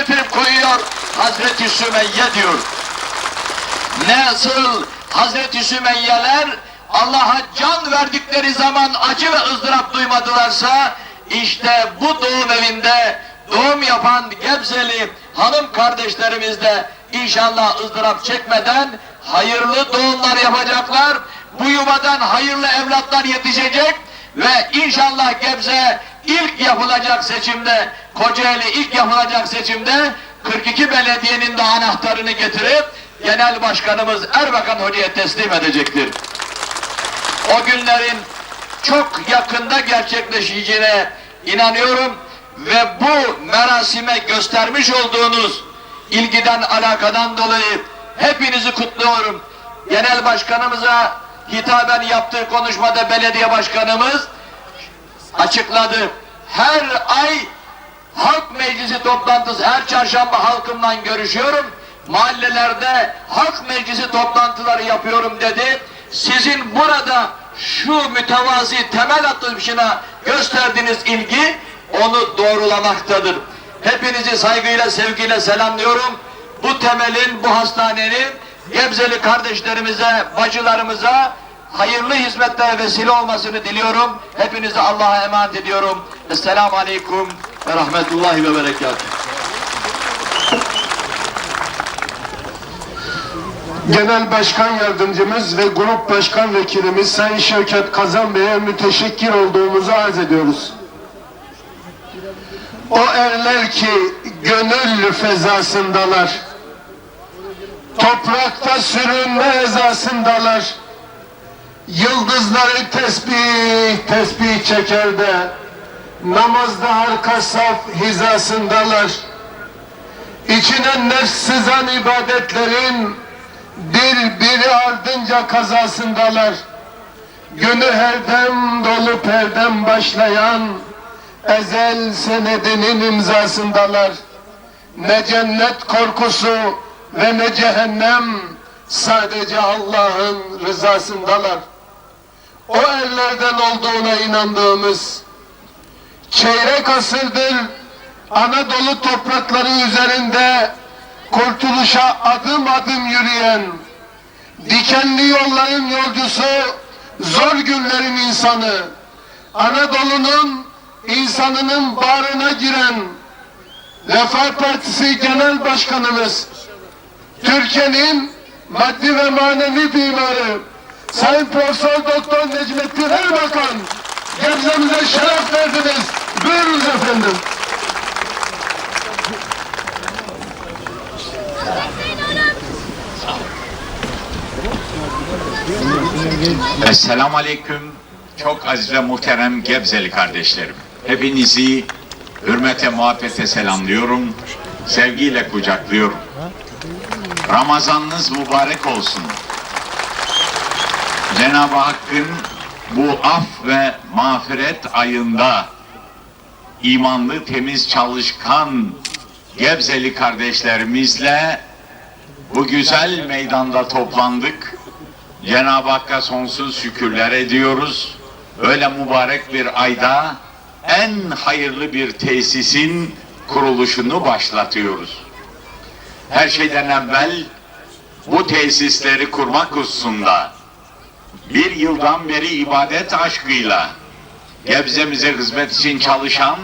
getirip koyuyor Hazreti Sümeyye diyor. Nasıl Hazreti Sümeyyeler Allah'a can verdikleri zaman acı ve ızdırap duymadılarsa işte bu doğum evinde doğum yapan Gebzeli hanım kardeşlerimiz de inşallah ızdırap çekmeden hayırlı doğumlar yapacaklar. Bu yuvadan hayırlı evlatlar yetişecek ve inşallah Gebze ilk yapılacak seçimde, Kocaeli ilk yapılacak seçimde 42 belediyenin de anahtarını getirip Genel Başkanımız Erbakan Hoca'ya teslim edecektir. O günlerin çok yakında gerçekleşeceğine inanıyorum ve bu merasime göstermiş olduğunuz ilgiden alakadan dolayı hepinizi kutluyorum. Genel Başkanımıza hitaben yaptığı konuşmada belediye başkanımız açıkladı. Her ay halk meclisi toplantısı her çarşamba halkımla görüşüyorum. Mahallelerde halk meclisi toplantıları yapıyorum dedi. Sizin burada şu mütevazi temel atılışına gösterdiğiniz ilgi onu doğrulamaktadır. Hepinizi saygıyla sevgiyle selamlıyorum. Bu temelin, bu hastanenin Gebzeli kardeşlerimize, bacılarımıza hayırlı hizmetlere vesile olmasını diliyorum. Hepinizi Allah'a emanet ediyorum. Esselamu Aleyküm ve Rahmetullahi ve Berekatuhu. Genel Başkan Yardımcımız ve Grup Başkan Vekilimiz Sayın Şevket Kazan Bey'e müteşekkir olduğumuzu arz ediyoruz. O erler ki gönül fezasındalar. Toprakta sürünme ezasındalar. Yıldızları tesbih tesbih çeker de namazda arka saf hizasındalar. İçine nefs sızan ibadetlerin bir biri ardınca kazasındalar. Günü herdem dolu perdem başlayan ezel senedinin imzasındalar. Ne cennet korkusu ve ne cehennem sadece Allah'ın rızasındalar. O ellerden olduğuna inandığımız çeyrek asırdır Anadolu toprakları üzerinde kurtuluşa adım adım yürüyen, dikenli yolların yolcusu, zor günlerin insanı, Anadolu'nun insanının bağrına giren Refah Partisi Genel Başkanımız, Türkiye'nin maddi ve manevi mimarı, Sayın Profesör Doktor Necmettin Erbakan, Gebze'mize şeref verdiniz. Buyurunuz efendim. Esselamu Aleyküm. Çok aziz ve muhterem Gebzeli kardeşlerim. Hepinizi hürmete, muhabbete selamlıyorum. Sevgiyle kucaklıyorum. Ramazanınız mübarek olsun. Cenab-ı Hakk'ın bu af ve mağfiret ayında imanlı, temiz, çalışkan Gebzeli kardeşlerimizle bu güzel meydanda toplandık. Cenab-ı Hakk'a sonsuz şükürler ediyoruz. Öyle mübarek bir ayda en hayırlı bir tesisin kuruluşunu başlatıyoruz. Her şeyden evvel bu tesisleri kurmak hususunda bir yıldan beri ibadet aşkıyla Gebze'mize hizmet için çalışan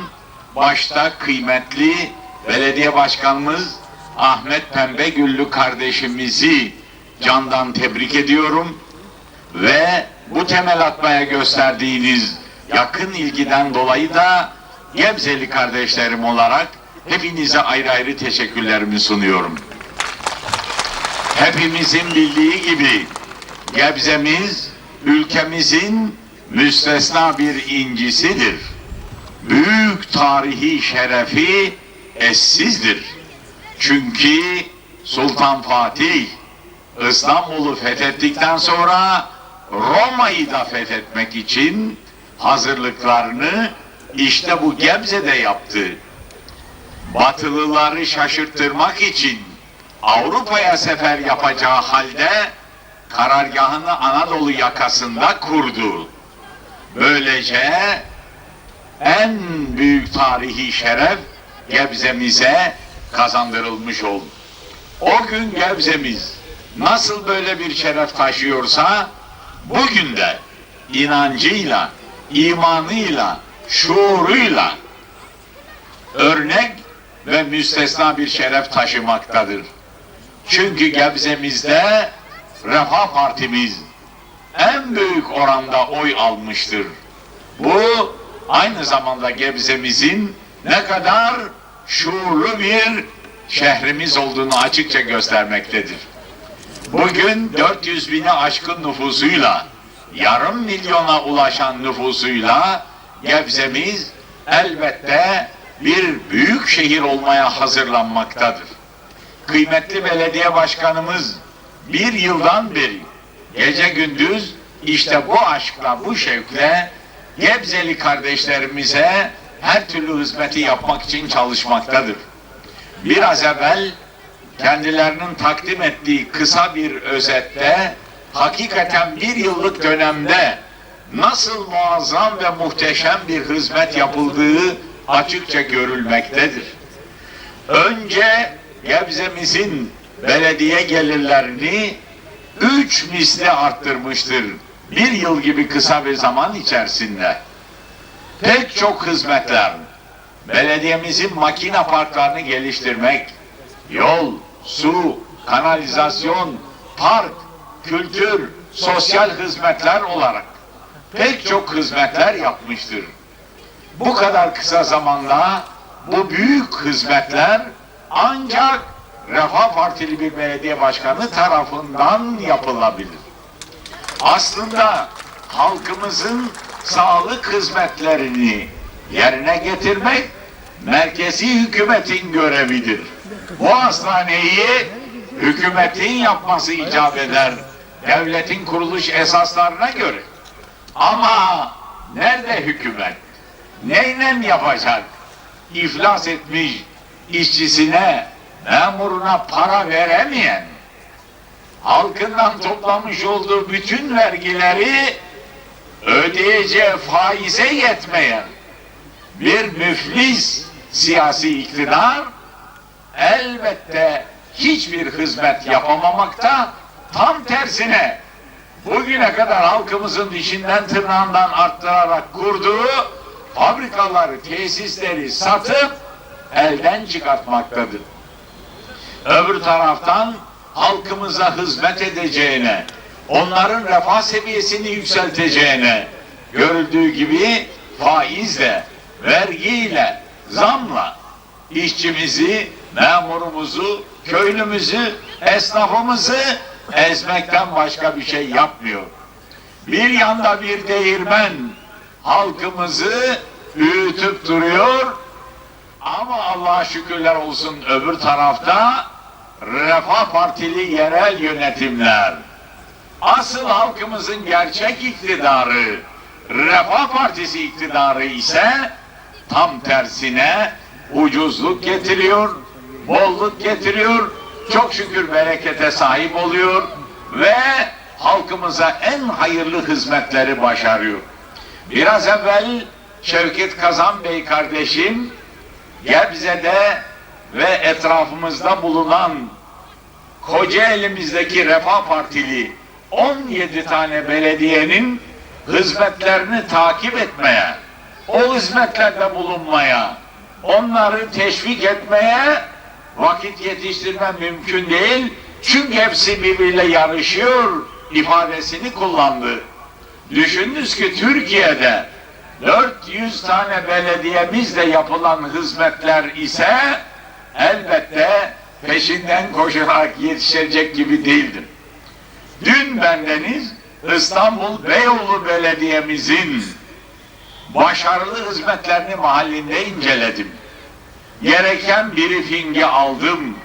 başta kıymetli belediye başkanımız Ahmet Pembe Güllü kardeşimizi candan tebrik ediyorum ve bu temel atmaya gösterdiğiniz yakın ilgiden dolayı da Gebzeli kardeşlerim olarak hepinize ayrı ayrı teşekkürlerimi sunuyorum. Hepimizin bildiği gibi Gebze'miz ülkemizin müstesna bir incisidir. Büyük tarihi şerefi eşsizdir. Çünkü Sultan Fatih İstanbul'u fethettikten sonra Roma'yı da fethetmek için hazırlıklarını işte bu Gebze'de yaptı. Batılıları şaşırttırmak için Avrupa'ya sefer yapacağı halde karargahını Anadolu yakasında kurdu. Böylece en büyük tarihi şeref Gebze'mize kazandırılmış oldu. O gün Gebze'miz nasıl böyle bir şeref taşıyorsa bugün de inancıyla, imanıyla, şuuruyla örnek ve müstesna bir şeref taşımaktadır. Çünkü Gebze'mizde Refah Partimiz en büyük oranda oy almıştır. Bu aynı zamanda Gebze'mizin ne kadar şuurlu bir şehrimiz olduğunu açıkça göstermektedir. Bugün 400 bini aşkın nüfusuyla, yarım milyona ulaşan nüfusuyla Gebze'miz elbette bir büyük şehir olmaya hazırlanmaktadır. Kıymetli belediye başkanımız bir yıldan beri gece gündüz işte bu aşkla, bu şevkle Gebzeli kardeşlerimize her türlü hizmeti yapmak için çalışmaktadır. Biraz evvel kendilerinin takdim ettiği kısa bir özette hakikaten bir yıllık dönemde nasıl muazzam ve muhteşem bir hizmet yapıldığı açıkça görülmektedir. Önce Gebze'mizin belediye gelirlerini üç misli arttırmıştır. Bir yıl gibi kısa bir zaman içerisinde. Pek çok hizmetler, belediyemizin makine parklarını geliştirmek, yol, su, kanalizasyon, park, kültür, sosyal hizmetler olarak pek çok hizmetler yapmıştır. Bu kadar kısa zamanda bu büyük hizmetler ancak Refah Partili bir belediye başkanı tarafından yapılabilir. Aslında halkımızın sağlık hizmetlerini yerine getirmek merkezi hükümetin görevidir. Bu hastaneyi hükümetin yapması icap eder. Devletin kuruluş esaslarına göre. Ama nerede hükümet? Neyle yapacak? İflas etmiş işçisine, memuruna para veremeyen, halkından toplamış olduğu bütün vergileri ödeyeceği faize yetmeyen bir müflis siyasi iktidar elbette hiçbir hizmet yapamamakta tam tersine bugüne kadar halkımızın dişinden tırnağından arttırarak kurduğu fabrikaları, tesisleri satıp elden çıkartmaktadır. Öbür taraftan halkımıza hizmet edeceğine, onların refah seviyesini yükselteceğine görüldüğü gibi faizle, vergiyle, zamla işçimizi, memurumuzu, köylümüzü, esnafımızı ezmekten başka bir şey yapmıyor. Bir yanda bir değirmen halkımızı büyütüp duruyor ama Allah'a şükürler olsun öbür tarafta Refah Partili yerel yönetimler asıl halkımızın gerçek iktidarı Refah Partisi iktidarı ise tam tersine ucuzluk getiriyor, bolluk getiriyor, çok şükür berekete sahip oluyor ve halkımıza en hayırlı hizmetleri başarıyor. Biraz evvel Şevket Kazan Bey kardeşim Gebze'de ve etrafımızda bulunan Kocaeli'mizdeki Refah Partili 17 tane belediyenin hizmetlerini takip etmeye, o hizmetlerde bulunmaya, onları teşvik etmeye vakit yetiştirme mümkün değil. Çünkü hepsi birbiriyle yarışıyor ifadesini kullandı. Düşününüz ki Türkiye'de 400 tane belediyemizle yapılan hizmetler ise elbette peşinden koşarak yetişecek gibi değildir. Dün bendeniz İstanbul Beyoğlu Belediye'mizin başarılı hizmetlerini mahallinde inceledim. Gereken briefingi aldım.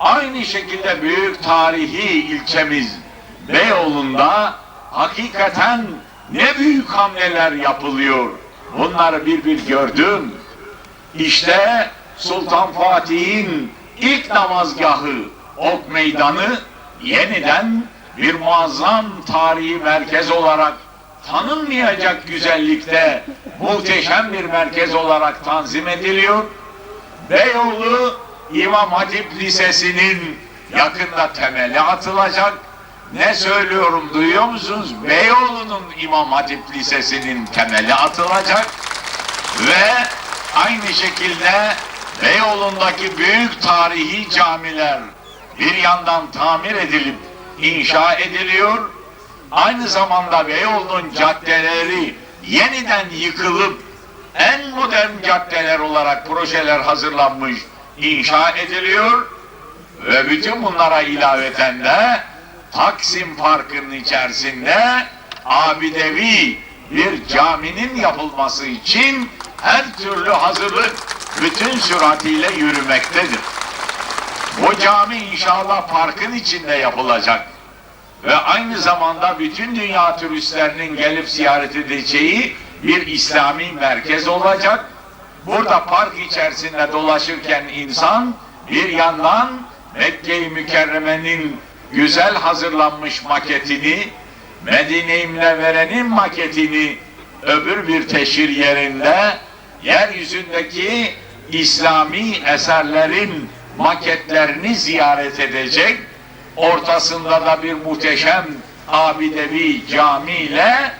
Aynı şekilde büyük tarihi ilçemiz Beyoğlu'nda hakikaten ne büyük hamleler yapılıyor. Bunları bir bir gördüm. İşte Sultan Fatih'in ilk namazgahı Ok Meydanı yeniden bir muazzam tarihi merkez olarak tanınmayacak güzellikte muhteşem bir merkez olarak tanzim ediliyor. Beyoğlu İmam Hatip Lisesi'nin yakında temeli atılacak. Ne söylüyorum duyuyor musunuz? Beyoğlu'nun İmam Hatip Lisesi'nin temeli atılacak. Ve aynı şekilde Beyoğlu'ndaki büyük tarihi camiler bir yandan tamir edilip inşa ediliyor. Aynı zamanda Beyoğlu'nun caddeleri yeniden yıkılıp en modern caddeler olarak projeler hazırlanmış, inşa ediliyor. Ve bütün bunlara ilaveten de Taksim Parkı'nın içerisinde abidevi bir caminin yapılması için her türlü hazırlık bütün süratiyle yürümektedir. Bu cami inşallah parkın içinde yapılacak. Ve aynı zamanda bütün dünya turistlerinin gelip ziyaret edeceği bir İslami merkez olacak. Burada park içerisinde dolaşırken insan bir yandan Mekke-i Mükerreme'nin güzel hazırlanmış maketini, Medine-i Münevvere'nin maketini öbür bir teşhir yerinde yeryüzündeki İslami eserlerin maketlerini ziyaret edecek. Ortasında da bir muhteşem abidevi cami ile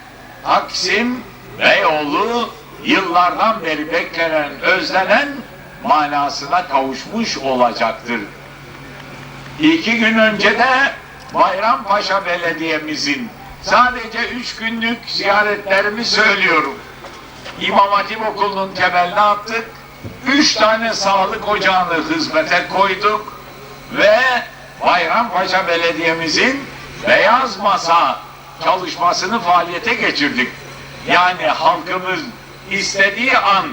Taksim Beyoğlu yıllardan beri beklenen, özlenen manasına kavuşmuş olacaktır. İki gün önce de Bayrampaşa Belediye'mizin sadece üç günlük ziyaretlerimi söylüyorum. İmam Hatip Okulu'nun temelini attık. Üç tane sağlık ocağını hizmete koyduk. Ve Bayrampaşa Belediye'mizin beyaz masa çalışmasını faaliyete geçirdik. Yani halkımız istediği an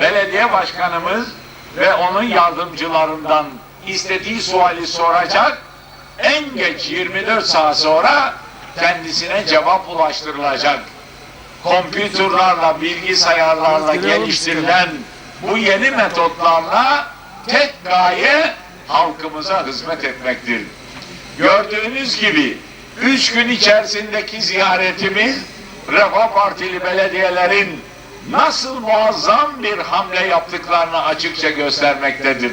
belediye başkanımız ve onun yardımcılarından istediği suali soracak. En geç 24 saat sonra kendisine cevap ulaştırılacak. Kompütürlerle, bilgisayarlarla geliştirilen bu yeni metotlarla tek gaye halkımıza hizmet etmektir. Gördüğünüz gibi üç gün içerisindeki ziyaretimiz Refah Partili belediyelerin nasıl muazzam bir hamle yaptıklarını açıkça göstermektedir.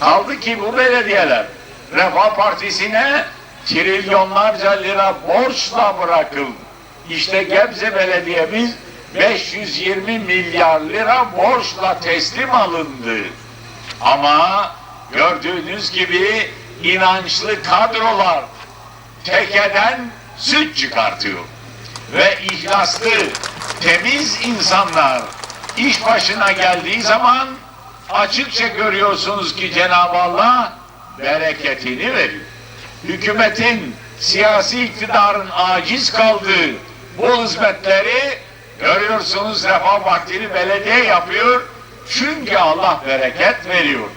Kaldı ki bu belediyeler Refah Partisi'ne trilyonlarca lira borçla bırakıldı. İşte Gebze Belediye'miz 520 milyar lira borçla teslim alındı. Ama gördüğünüz gibi inançlı kadrolar tekeden süt çıkartıyor. Ve ihlaslı, temiz insanlar iş başına geldiği zaman açıkça görüyorsunuz ki Cenab-ı Allah bereketini veriyor. Hükümetin, siyasi iktidarın aciz kaldığı bu hizmetleri görüyorsunuz Refah Partili belediye yapıyor. Çünkü Allah bereket veriyor.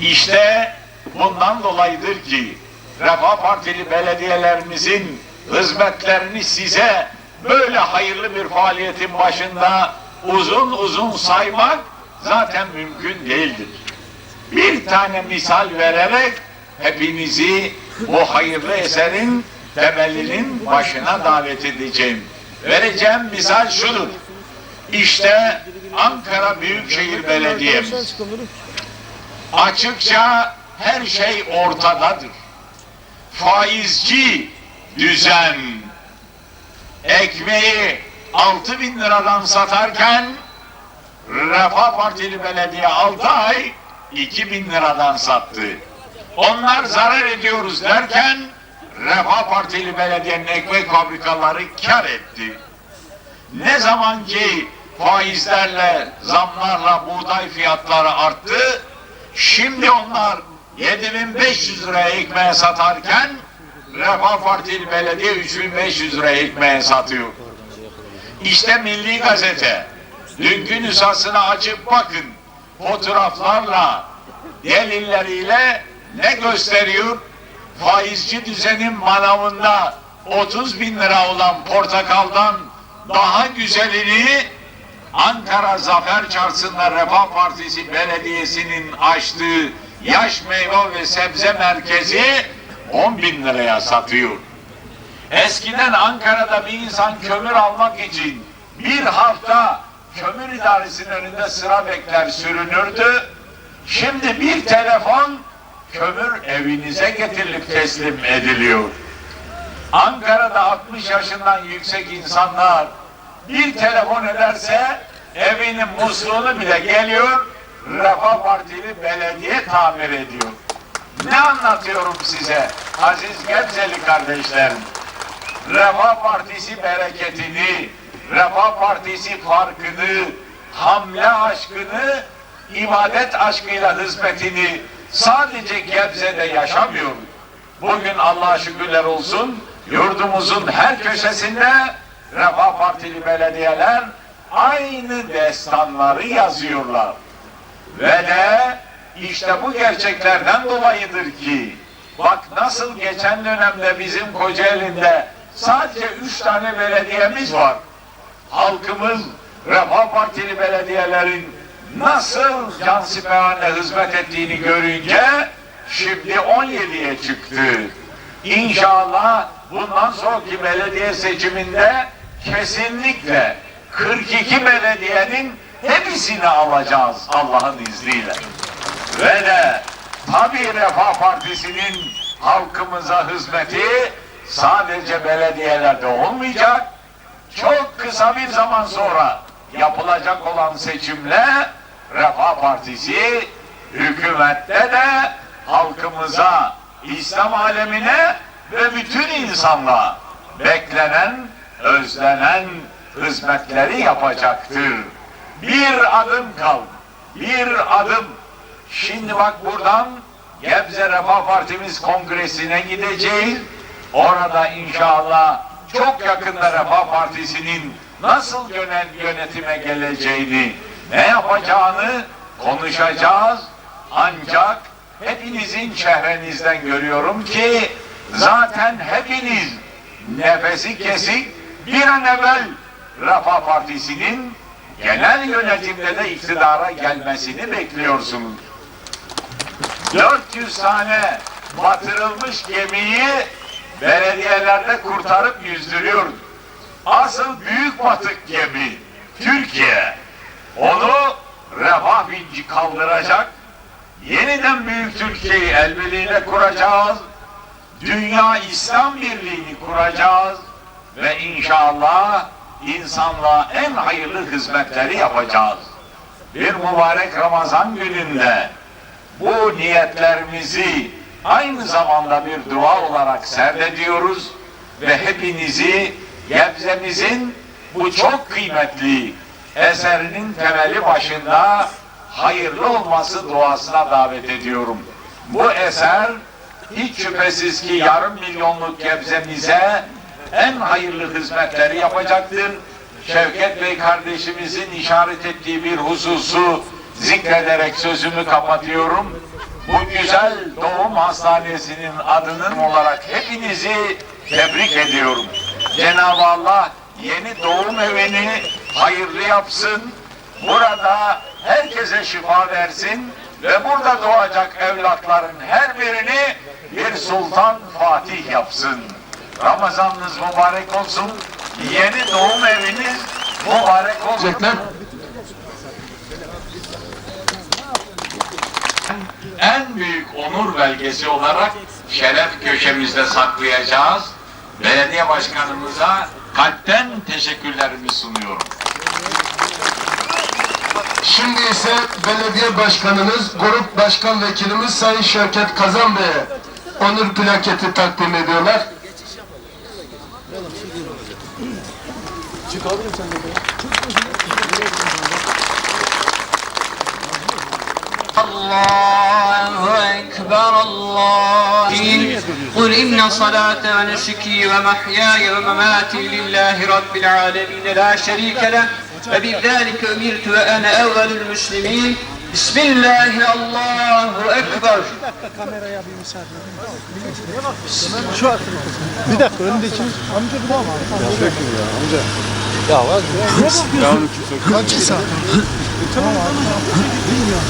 İşte bundan dolayıdır ki Refah Partili belediyelerimizin hizmetlerini size böyle hayırlı bir faaliyetin başında uzun uzun saymak zaten mümkün değildir. Bir tane misal vererek hepinizi bu hayırlı eserin temelinin başına davet edeceğim. Vereceğim misal şudur. İşte Ankara Büyükşehir Belediye'miz. Açıkça her şey ortadadır. Faizci düzen ekmeği 6 bin liradan satarken Refah Partili Belediye 6 ay 2 bin liradan sattı. Onlar zarar ediyoruz derken Refah Partili Belediye'nin ekmek fabrikaları kar etti. Ne zaman ki faizlerle, zamlarla buğday fiyatları arttı, şimdi onlar 7500 liraya ekmeğe satarken Refah Partili Belediye 3500 liraya ekmeğe satıyor. İşte Milli Gazete. Dünkü nüshasını açıp bakın. Fotoğraflarla, delilleriyle ne gösteriyor? Faizci düzenin manavında 30 bin lira olan portakaldan daha güzelini Ankara Zafer Çarşısı'nda Refah Partisi Belediyesi'nin açtığı yaş meyve ve sebze merkezi 10 bin liraya satıyor. Eskiden Ankara'da bir insan kömür almak için bir hafta kömür idaresinin önünde sıra bekler sürünürdü. Şimdi bir telefon kömür evinize getirilip teslim ediliyor. Ankara'da 60 yaşından yüksek insanlar bir telefon ederse evinin musluğunu bile geliyor Refah Partili belediye tamir ediyor. Ne anlatıyorum size aziz Gebzeli kardeşlerim? Refah Partisi bereketini, Refah Partisi farkını, hamle aşkını, ibadet aşkıyla hizmetini sadece Gebze'de yaşamıyoruz. Bugün Allah'a şükürler olsun yurdumuzun her köşesinde Refah Partili belediyeler aynı destanları yazıyorlar. Ve de işte bu gerçeklerden dolayıdır ki bak nasıl geçen dönemde bizim Kocaeli'nde sadece üç tane belediyemiz var. Halkımız Refah Partili belediyelerin nasıl cansipehane hizmet ettiğini görünce şimdi 17'ye çıktı. İnşallah bundan sonraki belediye seçiminde kesinlikle 42 belediyenin hepsini alacağız Allah'ın izniyle. Ve de tabii Refah Partisi'nin halkımıza hizmeti sadece belediyelerde olmayacak. Çok kısa bir zaman sonra yapılacak olan seçimle Refah Partisi hükümette de halkımıza, İslam alemine ve bütün insanlığa beklenen, özlenen hizmetleri yapacaktır. Bir adım kaldı. Bir adım. Şimdi bak buradan Gebze Refah Partimiz kongresine gideceğiz. Orada inşallah çok yakında Refah Partisi'nin nasıl yönet yönetime geleceğini, ne yapacağını konuşacağız. Ancak hepinizin çehrenizden görüyorum ki zaten hepiniz nefesi kesik bir an evvel Refah Partisi'nin genel yönetimde de iktidara gelmesini bekliyorsunuz. 400 tane batırılmış gemiyi belediyelerde kurtarıp yüzdürüyor. Asıl büyük batık gemi Türkiye. Onu refah vinci kaldıracak. Yeniden büyük Türkiye'yi el birliğiyle kuracağız. Dünya İslam Birliği'ni kuracağız. Ve inşallah insanlığa en hayırlı hizmetleri yapacağız. Bir mübarek Ramazan gününde bu niyetlerimizi aynı zamanda bir dua olarak serdediyoruz ve hepinizi Gebze'mizin bu çok kıymetli eserinin temeli başında hayırlı olması duasına davet ediyorum. Bu eser hiç şüphesiz ki yarım milyonluk Gebze'mize en hayırlı hizmetleri yapacaktır. Şevket Bey kardeşimizin işaret ettiği bir hususu zikrederek sözümü kapatıyorum. Bu güzel doğum hastanesinin adının olarak hepinizi tebrik ediyorum. Cenab-ı Allah yeni doğum evini hayırlı yapsın. Burada herkese şifa versin ve burada doğacak evlatların her birini bir Sultan Fatih yapsın. Ramazanınız mübarek olsun. Yeni doğum eviniz mübarek olsun. en büyük onur belgesi olarak şeref köşemizde saklayacağız. Belediye başkanımıza kalpten teşekkürlerimi sunuyorum. Şimdi ise belediye başkanımız, grup başkan vekilimiz Sayın Şevket Kazan Bey'e onur plaketi takdim ediyorlar. الله أكبر الله قل إن صلاة ونسكي ومحياي ومماتي لله رب العالمين لا شريك له وبذلك أمرت وأنا أول المسلمين بسم الله الله أكبر kameraya bir müsaade edin. Şu an bir dakika öndeki amca bir daha mı? Ya ya amca. Ya var ya. Kaç saat? Tamam abi. Bilmiyorum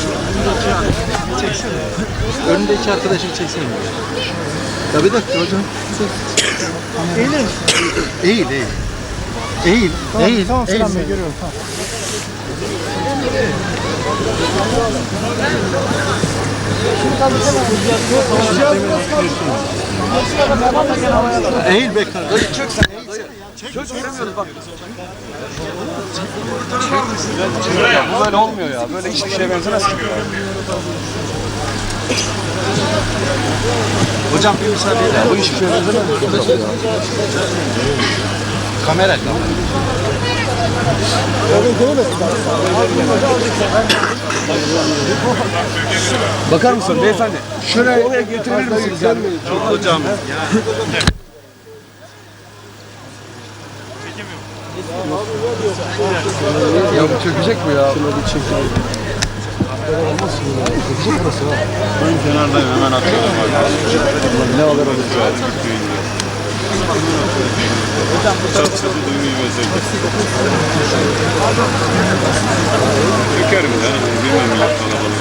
sen. Önündeki arkadaşı çeksene. Ya bir dakika hocam. Eğilir misin? Eğil eğil. Eğil. Tamam, eğil. Tamam Selam Bey görüyorum. Tamam. Eğil be kardeşim. Çök sen Çök göremiyoruz bak. Bu böyle olmuyor ya. Böyle hiçbir şeye benzemez ki. Hocam bir müsaade edin. Bu hiçbir şeye benzemez. Kamera. Bakar mısın beyefendi? Şuraya getirebilir misiniz? Hocam. Ya bu çökecek bu ya. Şuna bir çekelim. Çökecek burası ha. Ben kenardayım hemen atıyorum. Ne alır olur. Çat çatı duymuyor mesela. Çökerim canım. Bilmem millet kalabalık.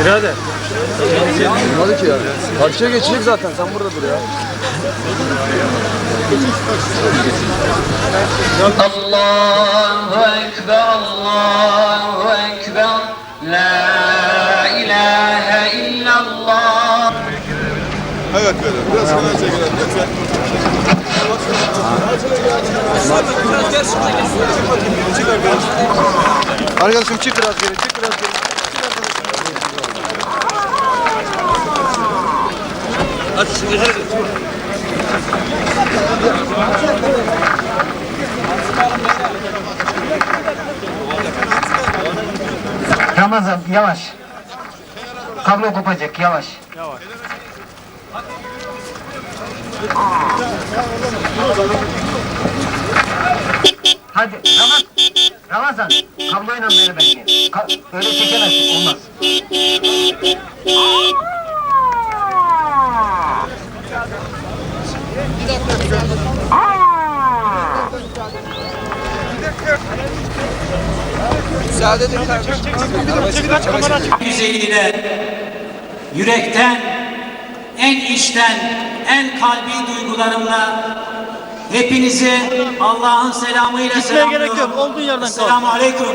Birader. Olmadı ki ya. Karşıya geçecek zaten. Sen burada dur ya. Allahu Ekber, Allahu Ekber, La ilahe illallah. Evet böyle. Biraz kenara çekelim lütfen. Arkadaşım çık biraz geri. Çık biraz geri. Ramazan yavaş. Kablo kopacak yavaş. Hadi Ramazan. Ramazan kabloyla beni bekle. Ka öyle çekemezsin olmaz. Güzeliyle yürekten, en içten, en kalbi duygularımla hepinizi Allah'ın selamıyla selamlıyorum. gerek yok, olduğun yerden kal. Selamun Aleyküm.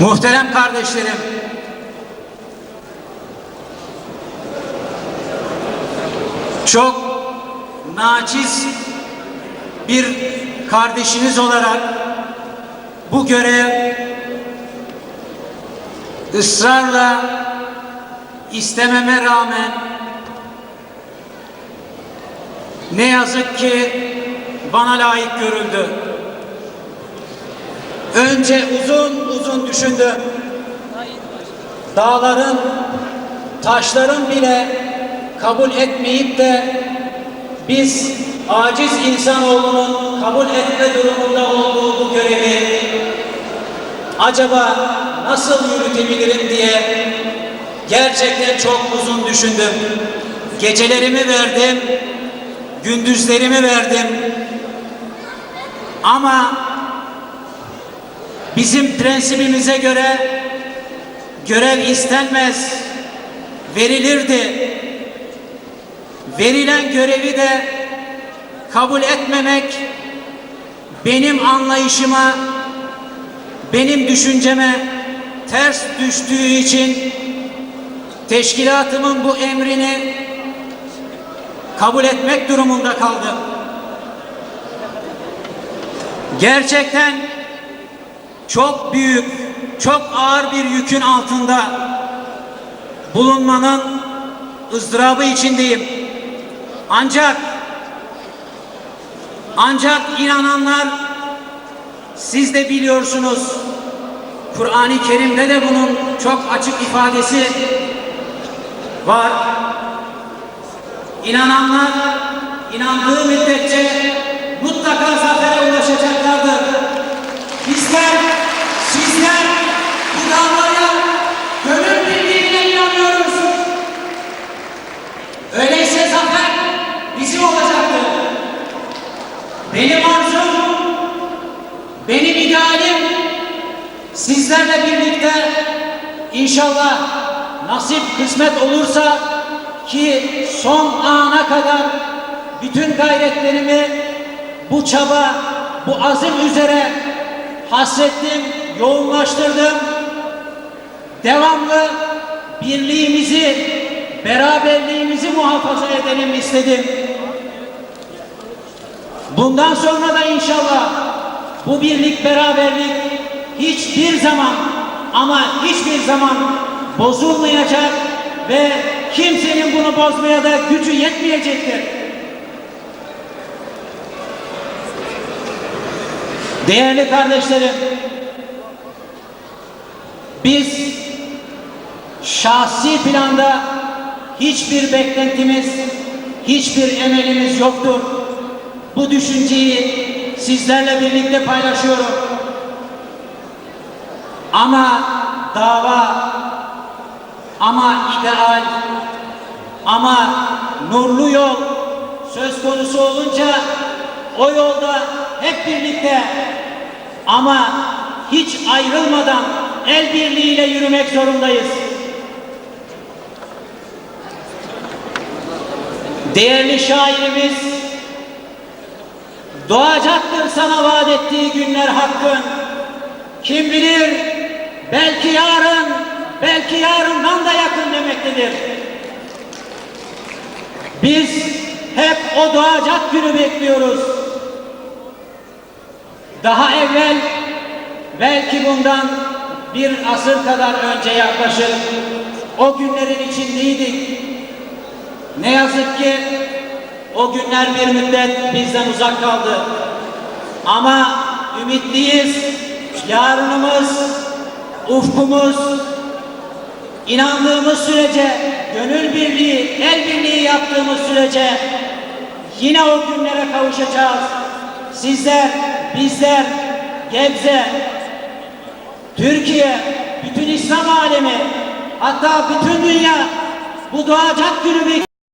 Muhterem kardeşlerim, çok naçiz bir kardeşiniz olarak bu görev ısrarla istememe rağmen ne yazık ki bana layık görüldü. Önce uzun uzun düşündüm. Dağların, taşların bile kabul etmeyip de biz aciz insanoğlunun kabul etme durumunda olduğu bu görevi acaba nasıl yürütebilirim diye gerçekten çok uzun düşündüm. Gecelerimi verdim, gündüzlerimi verdim. Ama bizim prensibimize göre görev istenmez, verilirdi. Verilen görevi de kabul etmemek benim anlayışıma, benim düşünceme ters düştüğü için teşkilatımın bu emrini kabul etmek durumunda kaldım. Gerçekten çok büyük, çok ağır bir yükün altında bulunmanın ızdırabı içindeyim. Ancak ancak inananlar siz de biliyorsunuz Kur'an-ı Kerim'de de bunun çok açık ifadesi var. İnananlar inandığı müddetçe mutlaka zafere ulaşacaklardır. Bizler, sizler bu davaya gönül birliğiyle inanıyoruz. Öyleyse zafer bizim olacaktır. Benim arzum, benim idealim İnşallah nasip kısmet olursa ki son ana kadar bütün gayretlerimi bu çaba, bu azim üzere hasrettim, yoğunlaştırdım. Devamlı birliğimizi, beraberliğimizi muhafaza edelim istedim. Bundan sonra da inşallah bu birlik, beraberlik hiçbir zaman ama hiçbir zaman bozulmayacak ve kimsenin bunu bozmaya da gücü yetmeyecektir. Değerli kardeşlerim, biz şahsi planda hiçbir beklentimiz, hiçbir emelimiz yoktur. Bu düşünceyi sizlerle birlikte paylaşıyorum. Ama dava, ama ideal, ama nurlu yol söz konusu olunca o yolda hep birlikte ama hiç ayrılmadan el birliğiyle yürümek zorundayız. Değerli şairimiz doğacaktır sana vaat ettiği günler hakkın. Kim bilir belki yarın, belki yarından da demektedir. Biz hep o doğacak günü bekliyoruz. Daha evvel belki bundan bir asır kadar önce yaklaşık o günlerin içindeydik. Ne yazık ki o günler bir müddet bizden uzak kaldı. Ama ümitliyiz. Yarınımız, ufkumuz, inandığımız sürece, gönül birliği, el birliği yaptığımız sürece yine o günlere kavuşacağız. Sizler, bizler, Gebze, Türkiye, bütün İslam alemi, hatta bütün dünya bu doğacak günü bekliyor.